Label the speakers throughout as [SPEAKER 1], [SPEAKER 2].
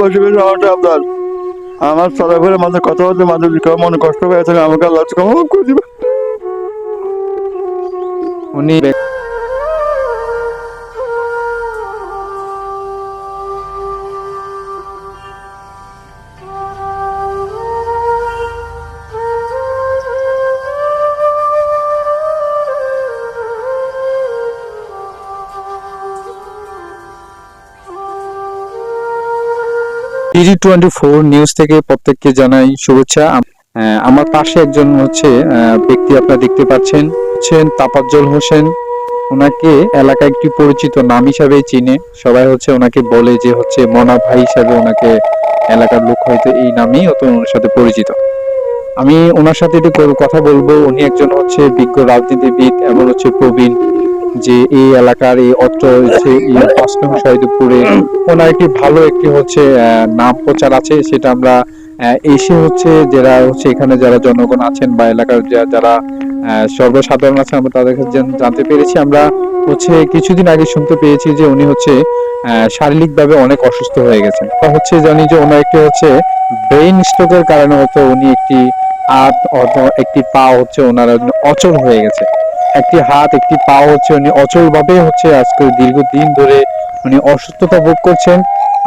[SPEAKER 1] বসে আপনার। আমার চলাফেরা মাঝে কথা বলতে মাঝে মনে কষ্ট থাকে আমাকে আল্লাহ
[SPEAKER 2] উনি টিজি টোয়েন্টি ফোর নিউজ থেকে প্রত্যেককে জানাই শুভেচ্ছা। আমার পাশে একজন হচ্ছে ব্যক্তি আপনারা দেখতে পাচ্ছেন। হচ্ছেন তাপাজ্জল হোসেন। ওনাকে এলাকায় একটি পরিচিত নাম হিসাবে চিনে। সবাই হচ্ছে ওনাকে বলে যে হচ্ছে মনা ভাই হিসাবে ওনাকে এলাকার লোক হয়তো এই নামেই হয়তো ওনার সাথে পরিচিত। আমি ওনার সাথে একটু কথা বলব। উনি একজন হচ্ছে বিজ্ঞ রাজনীতিবিদ এবং হচ্ছে প্রবীণ। যে এই এলাকার এই অত্র হচ্ছে নং শহীদপুরে ওনার একটি ভালো একটি হচ্ছে নাম প্রচার আছে, সেটা আমরা এসে হচ্ছে যারা হচ্ছে এখানে যারা জনগণ আছেন বা এলাকার যারা সর্বসাধারণ আছে, আমরা তাদের কাছে জানতে পেরেছি। আমরা হচ্ছে কিছুদিন আগে শুনতে পেয়েছি যে উনি হচ্ছে শারীরিকভাবে অনেক অসুস্থ হয়ে গেছেন। তা হচ্ছে জানি যে ওনার একটি হচ্ছে ব্রেইন স্ট্রোকের কারণে হয়তো উনি একটি হাত একটি পা হচ্ছে ওনার অচল হয়ে গেছে। একটি হাত, একটি পা হচ্ছে উনি অচল ভাবে হচ্ছে আজকে দীর্ঘদিন ধরে উনি অসুস্থতা ভোগ করছেন।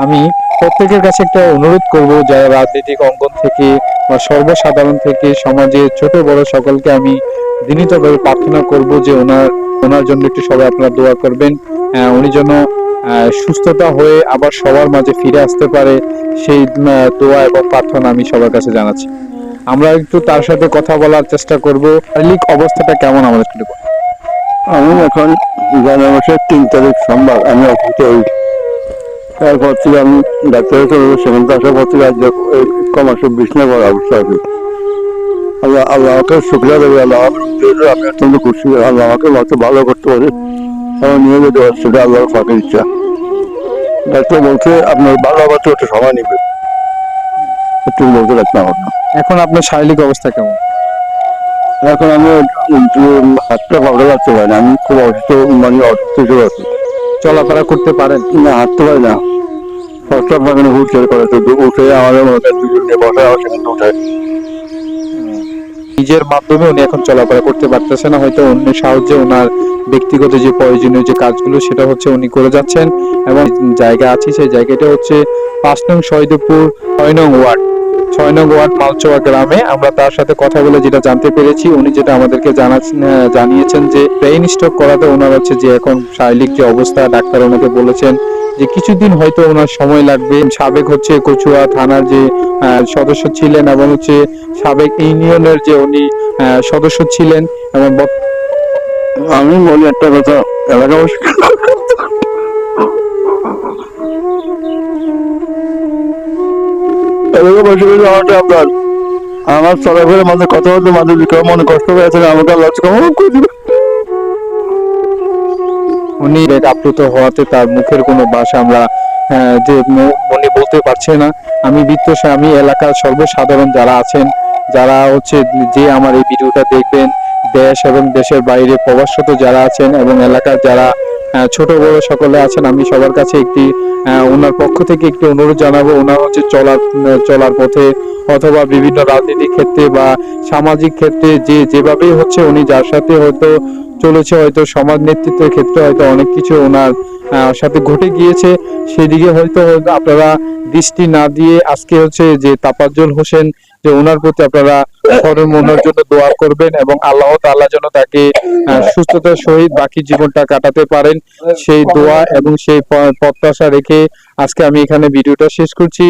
[SPEAKER 2] আমি প্রত্যেকের কাছে একটা অনুরোধ করব, যারা রাজনৈতিক অঙ্গন থেকে বা সর্বসাধারণ থেকে, সমাজে ছোট বড় সকলকে আমি বিনীতভাবে প্রার্থনা করব যে ওনার ওনার জন্য একটু সবাই আপনারা দোয়া করবেন। উনি যেন সুস্থতা হয়ে আবার সবার মাঝে ফিরে আসতে পারে, সেই দোয়া এবং প্রার্থনা আমি সবার কাছে জানাচ্ছি। আমরা একটু তার সাথে কথা বলার চেষ্টা করব। শারীরিক অবস্থাটা কেমন আমাদের একটু
[SPEAKER 1] আমি এখন জানুয়ারি মাসের তিন তারিখ সোমবার আমি অসুস্থ হই তারপর থেকে আমি ডাক্তারের কাছে গেছি, সেখান থেকে আসার পর থেকে আজ এই কমাসে বিছনা করার অবস্থা আছে। আল্লাহ আল্লাহ আমাকে শুক্রিয়া দেবে আল্লাহ আমি অত্যন্ত খুশি আল্লাহ আমাকে মাত্র ভালো করতে পারে। আমার নিয়ে যেতে পারছে এটা আল্লাহর ফাঁকের ইচ্ছা। ডাক্তার বলছে আপনার ভালো হবার তো একটা সময় নেবে। একটু বলতে রাখতে আমার
[SPEAKER 2] এখন আপনার শারীরিক অবস্থা কেমন?
[SPEAKER 1] এখন আমি হাতটা পাকড়ে লাগতে পারি না আমি খুব অসুস্থ মানে অসুস্থ আছি।
[SPEAKER 2] চলাফেরা করতে পারেন?
[SPEAKER 1] না হাঁটতে পারি না। প্রস্তাব বাগানে হুট চেয়ার করে তো উঠে আমাদের মধ্যে দুজনে বসে আমার সেখানে উঠে।
[SPEAKER 2] নিজের মাধ্যমে উনি এখন চলাফেরা করতে পারতেছে না হয়তো অন্যের সাহায্যে ওনার ব্যক্তিগত যে প্রয়োজনীয় যে কাজগুলো সেটা হচ্ছে উনি করে যাচ্ছেন। এবং জায়গা আছে সেই জায়গাটা হচ্ছে পাঁচ নং শহীদপুর ছয় নং ওয়ার্ড। ছয় নং ওয়ার্ড মালচোয়া গ্রামে আমরা তার সাথে কথা বলে যেটা জানতে পেরেছি, উনি যেটা আমাদেরকে জানাচ্ছেন জানিয়েছেন যে ব্রেইন স্ট্রোক করাতে ওনার হচ্ছে যে এখন শারীরিক যে অবস্থা, ডাক্তার ওনাকে বলেছেন যে কিছুদিন হয়তো ওনার সময় লাগবে। সাবেক হচ্ছে কচুয়া থানার যে সদস্য ছিলেন এবং হচ্ছে সাবেক ইউনিয়নের যে উনি সদস্য ছিলেন এবং
[SPEAKER 1] আমি বলি একটা কথা এলাকা বসে আপনার। আমার মাঝে কথা বলতে মাঝে কেউ মনে কষ্ট আমাকে ক্ষমা করে দিবে।
[SPEAKER 2] উনি আপ্লুত হওয়াতে তার মুখের কোনো ভাষা আমরা যে মু- উনি বলতে পারছে না। আমি বিত্তসা আমি এলাকার সর্বসাধারণ যারা আছেন, যারা হচ্ছে যে আমার এই ভিডিওটা দেখবেন, দেশ এবং দেশের বাইরে প্রবাসরত যারা আছেন এবং এলাকার যারা ছোট বড় সকলে আছেন, আমি সবার কাছে একটি ওনার পক্ষ থেকে একটি অনুরোধ জানাব। ওনার হচ্ছে চলার চলার পথে অথবা বিভিন্ন রাজনৈতিক ক্ষেত্রে বা সামাজিক ক্ষেত্রে যে যেভাবেই হচ্ছে উনি যার সাথে হয়তো চলেছে, হয়তো সমাজ নেতৃত্বের ক্ষেত্রে হয়তো অনেক কিছু ওনার সাথে ঘটে গিয়েছে। সেদিকে হয়তো আপনারা দৃষ্টি না দিয়ে আজকে হচ্ছে যে তাপাজ্জল হোসেন, যে ওনার প্রতি আপনারা জন্য দোয়া করবেন এবং আল্লাহ তাআলা যেন তাকে সুস্থতার সহিত বাকি জীবনটা কাটাতে পারেন। সেই দোয়া এবং সেই প্রত্যাশা রেখে আজকে আমি এখানে ভিডিওটা শেষ করছি।